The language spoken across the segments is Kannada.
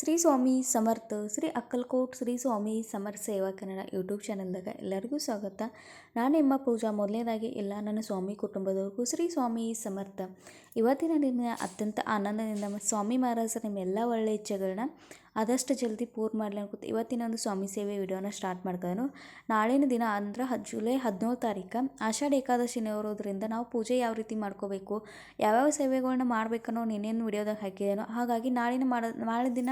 ಶ್ರೀ ಸ್ವಾಮಿ ಸಮರ್ಥ, ಶ್ರೀ ಅಕ್ಕಲ್ಕೋಟ್ ಶ್ರೀ ಸ್ವಾಮಿ ಸಮರ್ಥ ಸೇವಾ ಕನ್ನಡ ಯೂಟ್ಯೂಬ್ ಚಾನಲ್ದಾಗ ಎಲ್ಲರಿಗೂ ಸ್ವಾಗತ. ನಾನು ನಿಮ್ಮ ಪೂಜಾ, ಮೊದಲನೇದಾಗಿ ಎಲ್ಲ ನನ್ನ ಸ್ವಾಮಿ ಕುಟುಂಬದವ್ರಿಗೂ ಶ್ರೀ ಸ್ವಾಮಿ ಸಮರ್ಥ. ಇವತ್ತಿನ ದಿನ ಅತ್ಯಂತ ಆನಂದದಿಂದ ಸ್ವಾಮಿ ಮಹಾರಾಜರ ನಿಮ್ಮೆಲ್ಲ ಒಳ್ಳೆಯ ಇಚ್ಛೆಗಳನ್ನ ಆದಷ್ಟು ಜಲ್ದಿ ಪೂರ್ಣ ಮಾಡಲಿ ಅನ್ಕೋತ. ಇವತ್ತಿನ ಒಂದು ಸ್ವಾಮಿ ಸೇವೆ ವಿಡಿಯೋನ ಸ್ಟಾರ್ಟ್ ಮಾಡ್ತಾನು ನಾಳಿನ ದಿನ ಅಂದ್ರೆ ಹದ್ ಜುಲೈ ಹದಿನೇಳು ತಾರೀಕು. ಆಷಾಢ ಏಕಾದಶಿ ಇರೋದ್ರಿಂದ ನಾವು ಪೂಜೆ ಯಾವ ರೀತಿ ಮಾಡ್ಕೋಬೇಕು, ಯಾವ್ಯಾವ ಸೇವೆಗಳನ್ನ ಮಾಡಬೇಕನ್ನೋ ನೀನೇನು ವಿಡಿಯೋದಾಗ ಹಾಕಿದೇನೋ. ಹಾಗಾಗಿ ನಾಳಿನ ಮಾಡ, ನಾಳಿನ ದಿನ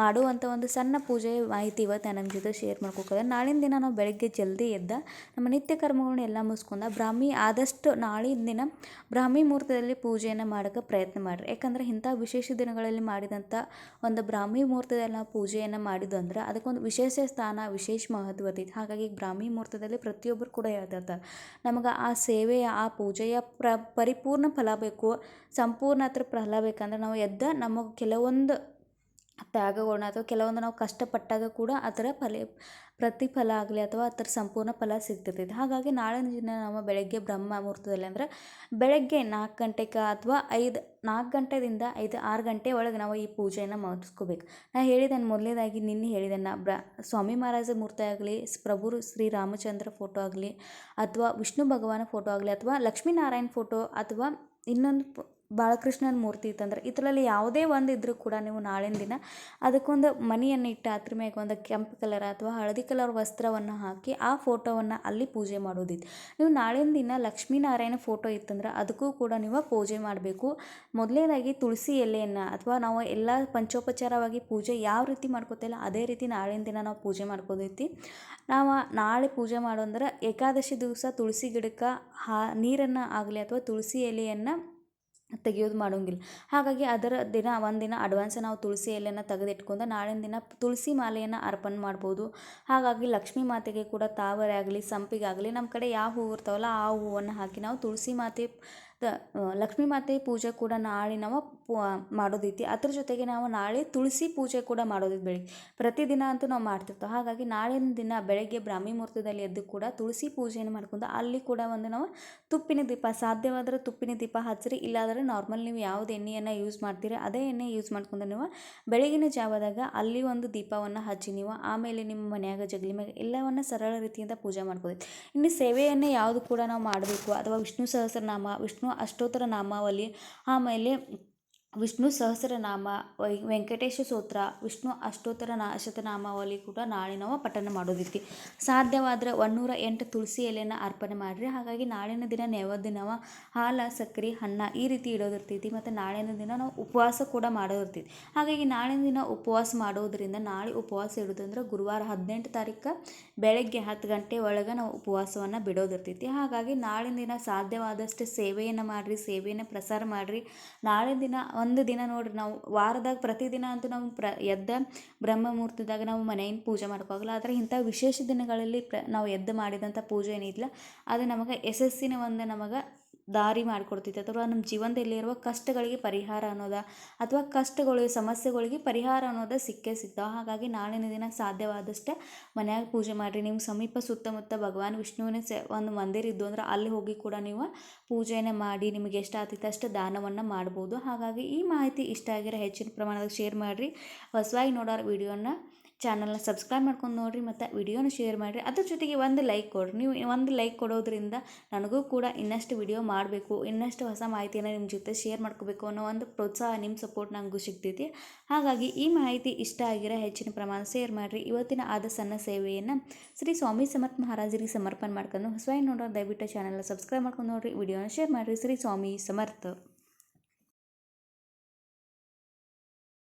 ಮಾಡುವಂಥ ಒಂದು ಸಣ್ಣ ಪೂಜೆ ಮಾಹಿತಿ ಇವತ್ತು ನಮ್ಮ ಜೊತೆ ಶೇರ್ ಮಾಡ್ಕೋಕೋದ್ರೆ ನಾಳಿನ ದಿನ ನಾವು ಬೆಳಗ್ಗೆ ಜಲ್ದಿ ಎದ್ದ ನಮ್ಮ ನಿತ್ಯ ಕರ್ಮಗಳನ್ನ ಎಲ್ಲ ಮುಗಿಸ್ಕೊಂಡ ಬ್ರಾಹ್ಮಿ ಆದಷ್ಟು ನಾಳಿನ ದಿನ ಬ್ರಾಹ್ಮಿ ಮುಹೂರ್ತದಲ್ಲಿ ಪೂಜೆಯನ್ನು ಮಾಡೋಕ್ಕೆ ಪ್ರಯತ್ನ ಮಾಡಿರಿ. ಯಾಕಂದರೆ ಇಂಥ ವಿಶೇಷ ದಿನಗಳಲ್ಲಿ ಮಾಡಿದಂಥ ಒಂದು ಬ್ರಾಹ್ಮಿ ಮುಹೂರ್ತದಲ್ಲಿ ನಾವು ಪೂಜೆಯನ್ನು ಮಾಡಿದ್ದು ಅಂದ್ರೆ ಅದಕ್ಕೊಂದು ವಿಶೇಷ ಸ್ಥಾನ, ವಿಶೇಷ ಮಹತ್ವ ಹಾಗಾಗಿ ಬ್ರಾಹ್ಮಿ ಮುಹೂರ್ತದಲ್ಲಿ ಪ್ರತಿಯೊಬ್ಬರು ಕೂಡ ಹೇಳ್ತಿರ್ತಾರೆ. ನಮಗೆ ಆ ಸೇವೆಯ ಆ ಪೂಜೆಯ ಪ್ರ, ಪರಿಪೂರ್ಣ ಫಲ ಬೇಕು, ಸಂಪೂರ್ಣ ಹತ್ರ ಫಲ ಬೇಕಂದ್ರೆ ನಾವು ಎದ್ದ ನಮಗೆ ಕೆಲವೊಂದು ತ್ಯಾಗಗಳನ್ನ ಅಥವಾ ಕೆಲವೊಂದು ನಾವು ಕಷ್ಟಪಟ್ಟಾಗ ಕೂಡ ಅದರ ಫಲ, ಪ್ರತಿಫಲ ಆಗಲಿ ಅಥವಾ ಅದರ ಸಂಪೂರ್ಣ ಫಲ ಸಿಗ್ತಿರ್ತೈತಿ. ಹಾಗಾಗಿ ನಾಳಿನ ದಿನ ನಾವು ಬೆಳಗ್ಗೆ ಬ್ರಹ್ಮ ಮುಹೂರ್ತದಲ್ಲಿ ಅಂದರೆ ಬೆಳಗ್ಗೆ ನಾಲ್ಕು ಗಂಟೆಗೆ ಅಥವಾ ಐದು, ನಾಲ್ಕು ಗಂಟೆದಿಂದ ಐದು, ಆರು ಗಂಟೆ ಒಳಗೆ ನಾವು ಈ ಪೂಜೆಯನ್ನು ಮಾಡಿಸ್ಕೋಬೇಕು ನಾನು ಹೇಳಿದ್ದೇನೆ ಮೊದಲನೇದಾಗಿ ನಿನ್ನೆ ಹೇಳಿದ್ದೇನೆ ಬ್ರ, ಸ್ವಾಮಿ ಮಹಾರಾಜ ಮೂರ್ತಿ ಆಗಲಿ ಪ್ರಭು ಶ್ರೀ ರಾಮಚಂದ್ರ ಫೋಟೋ ಆಗಲಿ, ಅಥವಾ ವಿಷ್ಣು ಭಗವಾನ ಫೋಟೋ ಆಗಲಿ, ಅಥವಾ ಲಕ್ಷ್ಮೀನಾರಾಯಣ ಫೋಟೋ ಅಥವಾ ಇನ್ನೊಂದು ಬಾಲಕೃಷ್ಣನ ಮೂರ್ತಿ ಇತ್ತಂದ್ರೆ ಇದರಲ್ಲಿ ಯಾವುದೇ ಒಂದು ಇದ್ದರೂ ಕೂಡ ನೀವು ನಾಳಿನ ದಿನ ಅದಕ್ಕೊಂದು ಮಣಿಯನ್ನು ಇಟ್ಟು ಅದ್ರ ಮ್ಯಾಗ ಒಂದು ಕೆಂಪು ಕಲರ್ ಅಥವಾ ಹಳದಿ ಕಲರ್ ವಸ್ತ್ರವನ್ನು ಹಾಕಿ ಆ ಫೋಟೋವನ್ನು ಅಲ್ಲಿ ಪೂಜೆ ಮಾಡೋದಿತ್ತು. ನೀವು ನಾಳಿನ ದಿನ ಲಕ್ಷ್ಮೀನಾರಾಯಣ ಫೋಟೋ ಇತ್ತಂದ್ರೆ ಅದಕ್ಕೂ ಕೂಡ ನೀವು ಪೂಜೆ ಮಾಡಬೇಕು. ಮೊದಲನೇದಾಗಿ ತುಳಸಿ ಎಲೆಯನ್ನು ಅಥವಾ ನಾವು ಎಲ್ಲ ಪಂಚೋಪಚಾರವಾಗಿ ಪೂಜೆ ಯಾವ ರೀತಿ ಮಾಡ್ಕೋತಿಲ್ಲ ಅದೇ ರೀತಿ ನಾಳಿನ ದಿನ ನಾವು ಪೂಜೆ ಮಾಡ್ಕೋದೈತಿ ನಾವು ನಾಳೆ ಪೂಜೆ ಮಾಡೋಂದ್ರೆ ಏಕಾದಶಿ ದಿವಸ ತುಳಸಿ ಗಿಡಕ್ಕೆ ಹಾ ನೀರನ್ನು ಆಗಲಿ ಅಥವಾ ತುಳಸಿ ಎಲೆಯನ್ನು ತೆಗೆಯೋದು ಮಾಡೋಂಗಿಲ್ಲ. ಹಾಗಾಗಿ ಅದರ ದಿನ ಒಂದಿನ ಅಡ್ವಾನ್ಸ್ ನಾವು ತುಳಸಿ ಎಲೆನ ತೆಗೆದಿಟ್ಕೊಂಡು ನಾಳಿನ ದಿನ ತುಳಸಿ ಮಾಲೆಯನ್ನು ಅರ್ಪಣೆ ಮಾಡ್ಬೋದು. ಹಾಗಾಗಿ ಲಕ್ಷ್ಮೀ ಮಾತೆಗೆ ಕೂಡ ತಾವರೆ ಆಗಲಿ, ಸಂಪಿಗೆ ಆಗಲಿ ನಮ್ಮ ಕಡೆ ಯಾವ ಹೂವು ಇರ್ತಾವಲ್ಲ ಆ ಹೂವನ್ನು ಹಾಕಿ ನಾವು ತುಳಸಿ ಮಾತೆ ಲಕ್ಷ್ಮೀ ಮಾತೆ ಪೂಜೆ ಕೂಡ ನಾಳೆ ನಾವು ಮಾಡೋದೈತಿ ಅದ್ರ ಜೊತೆಗೆ ನಾವು ನಾಳೆ ತುಳಸಿ ಪೂಜೆ ಕೂಡ ಮಾಡೋದೈತಿ ಬೆಳಿಗ್ಗೆ. ಪ್ರತಿದಿನ ಅಂತೂ ನಾವು ಮಾಡ್ತಿರ್ತೇವೆ. ಹಾಗಾಗಿ ನಾಳಿನ ದಿನ ಬೆಳಗ್ಗೆ ಬ್ರಾಹ್ಮಿ ಮುಹೂರ್ತದಲ್ಲಿ ಎದ್ದು ಕೂಡ ತುಳಸಿ ಪೂಜೆಯನ್ನು ಮಾಡ್ಕೊಂಡು ಅಲ್ಲಿ ಕೂಡ ಒಂದು ನಾವು ತುಪ್ಪಿನ ದೀಪ, ಸಾಧ್ಯವಾದರೆ ತುಪ್ಪಿನ ದೀಪ ಹಚ್ಚಿರಿ, ಇಲ್ಲಾದರೆ ನಾರ್ಮಲ್ ನೀವು ಯಾವುದು ಎಣ್ಣೆಯನ್ನು ಯೂಸ್ ಮಾಡ್ತೀರಿ, ಅದೇ ಎಣ್ಣೆ ಯೂಸ್ ಮಾಡ್ಕೊಂಡು ನೀವು ಬೆಳಗಿನ ಜಾವದಾಗ ಅಲ್ಲಿ ಒಂದು ದೀಪವನ್ನು ಹಚ್ಚಿ ನೀವು ಆಮೇಲೆ ನಿಮ್ಮ ಮನೆಯಾಗ ಜಗಲಿ ಮ್ಯಾಗ ಎಲ್ಲವನ್ನು ಸರಳ ರೀತಿಯಿಂದ ಪೂಜೆ ಮಾಡ್ಕೋದೈತಿ ಇನ್ನು ಸೇವೆಯನ್ನು ಯಾವುದು ಕೂಡ ನಾವು ಮಾಡಬೇಕು. ಅಥವಾ ವಿಷ್ಣು ಸಹಸ್ರನಾಮ, ವಿಷ್ಣು ಅಷ್ಟೋತ್ತರ ನಾಮಾವಳಿ ಆಮೇಲೆ ವಿಷ್ಣು ಸಹಸ್ರನಾಮ, ವೈ, ವೆಂಕಟೇಶ ಸೂತ್ರ, ವಿಷ್ಣು ಅಷ್ಟೋತ್ತರ ನಾ ಶತನಾಮಾವಳಿ ಕೂಡ ನಾಳೆ ನಾವು ಪಠಣ ಮಾಡೋದೈತಿ ಸಾಧ್ಯವಾದರೆ ಒನ್ನೂರ ಎಂಟು ತುಳಸಿ ಎಲೆಯನ್ನು ಅರ್ಪಣೆ ಮಾಡಿರಿ. ಹಾಗಾಗಿ ನಾಳಿನ ದಿನ ನಾವು ಹಾಲು, ಸಕ್ಕರೆ ಹಣ್ಣು ಈ ರೀತಿ ಇಡೋದಿರ್ತೈತಿ ಮತ್ತು ನಾಳಿನ ದಿನ ನಾವು ಉಪವಾಸ ಕೂಡ ಮಾಡೋದಿರ್ತೈತಿ ಹಾಗಾಗಿ ನಾಳಿನ ದಿನ ಉಪವಾಸ ಮಾಡೋದರಿಂದ, ನಾಳೆ ಉಪವಾಸ ಇಡೋದಂದ್ರೆ ಗುರುವಾರ ಹದಿನೆಂಟು ತಾರೀಕು ಬೆಳಗ್ಗೆ ಹತ್ತು ಗಂಟೆ ಒಳಗೆ ನಾವು ಉಪವಾಸವನ್ನು ಬಿಡೋದಿರ್ತೈತಿ ಹಾಗಾಗಿ ನಾಳಿನ ದಿನ ಸಾಧ್ಯವಾದಷ್ಟು ಸೇವೆಯನ್ನು ಮಾಡಿರಿ, ಸೇವೆಯನ್ನು ಪ್ರಸಾರ ಮಾಡಿರಿ. ನಾಳಿನ ದಿನ ಒಂದು ದಿನ ನೋಡ್ರಿ, ನಾವು ವಾರದಾಗ ಪ್ರತಿದಿನ ಅಂತೂ ನಾವು ಪ್ರ, ಎದ್ದ ಬ್ರಹ್ಮ ಮುಹೂರ್ತದಾಗ ನಾವು ಮನೆಯಿಂದ ಪೂಜೆ ಮಾಡ್ಕೋಗಲ್ಲ. ಆದರೆ ಇಂಥ ವಿಶೇಷ ದಿನಗಳಲ್ಲಿ ಪ್ರ, ನಾವು ಎದ್ದು ಮಾಡಿದಂಥ ಪೂಜೆ ಏನಿದ್ಲ ಅದು ನಮಗೆ ಯಶಸ್ಸಿನ ಒಂದು ನಮಗೆ ದಾರಿ ಮಾಡಿಕೊಡ್ತೈತೆ. ಅಥವಾ ನಮ್ಮ ಜೀವನದಲ್ಲಿರುವ ಕಷ್ಟಗಳಿಗೆ ಪರಿಹಾರ ಅನ್ನೋದ ಅಥವಾ ಕಷ್ಟಗಳು, ಸಮಸ್ಯೆಗಳಿಗೆ ಪರಿಹಾರ ಅನ್ನೋದು ಸಿಕ್ಕೇ ಸಿಗ್ತಾವೆ ಹಾಗಾಗಿ ನಾಳಿನ ದಿನ ಸಾಧ್ಯವಾದಷ್ಟೇ ಮನ್ಯಾಗ ಪೂಜೆ ಮಾಡಿರಿ. ನಿಮ್ಮ ಸಮೀಪ ಸುತ್ತಮುತ್ತ ಭಗವಾನ್ ವಿಷ್ಣುವಿನ ಸೆ, ಒಂದು ಮಂದಿರ ಇದ್ದು ಅಂದ್ರೆ ಅಲ್ಲಿ ಹೋಗಿ ಕೂಡ ನೀವು ಪೂಜೆಯನ್ನು ಮಾಡಿ ನಿಮಗೆ ಎಷ್ಟು ಆಗ್ತೈತೆ ಅಷ್ಟು ದಾನವನ್ನು ಮಾಡ್ಬೋದು. ಹಾಗಾಗಿ ಈ ಮಾಹಿತಿ ಇಷ್ಟ ಆಗಿರೋ ಹೆಚ್ಚಿನ ಪ್ರಮಾಣದಾಗ ಶೇರ್ ಮಾಡಿರಿ. ಹೊಸವಾಗಿ ನೋಡೋರು ವಿಡಿಯೋನ ಚಾನಲ್ನ ಸಬ್ಸ್ಕ್ರೈಬ್ ಮಾಡ್ಕೊಂಡು ನೋಡಿರಿ ಮತ್ತು ವಿಡಿಯೋನ ಶೇರ್ ಮಾಡಿರಿ. ಅದ್ರ ಜೊತೆಗೆ ಒಂದು ಲೈಕ್ ಕೊಡಿರಿ. ನೀವು ಒಂದು ಲೈಕ್ ಕೊಡೋದ್ರಿಂದ ನನಗೂ ಕೂಡ ಇನ್ನಷ್ಟು ವಿಡಿಯೋ ಮಾಡಬೇಕು, ಇನ್ನಷ್ಟು ಹೊಸ ಮಾಹಿತಿಯನ್ನು ನಿಮ್ಮ ಜೊತೆ ಶೇರ್ ಮಾಡ್ಕೋಬೇಕು ಅನ್ನೋ ಒಂದು ಪ್ರೋತ್ಸಾಹ ನಿಮ್ಮ ಸಪೋರ್ಟ್ ನನಗೂ ಸಿಗ್ತೈತಿ. ಹಾಗಾಗಿ ಈ ಮಾಹಿತಿ ಇಷ್ಟ ಆಗಿರೋ ಹೆಚ್ಚಿನ ಪ್ರಮಾಣ ಶೇರ್ ಮಾಡಿರಿ. ಇವತ್ತಿನ ಆದ ಸಣ್ಣ ಸೇವೆಯನ್ನು ಶ್ರೀ ಸ್ವಾಮಿ ಸಮರ್ಥ ಮಹಾರಾಜರಿಗೆ ಸಮರ್ಪಣೆ ಮಾಡ್ಕೊಂಡು ಹೊಸ ನೋಡೋರು ದಯವಿಟ್ಟು ಚಾನಲ್ನ ಸಬ್ಸ್ಕ್ರೈಬ್ ಮಾಡ್ಕೊಂಡು ನೋಡಿರಿ ವಿಡಿಯೋನ ಶೇರ್ ಮಾಡಿರಿ. ಶ್ರೀ ಸ್ವಾಮಿ ಸಮರ್ಥ.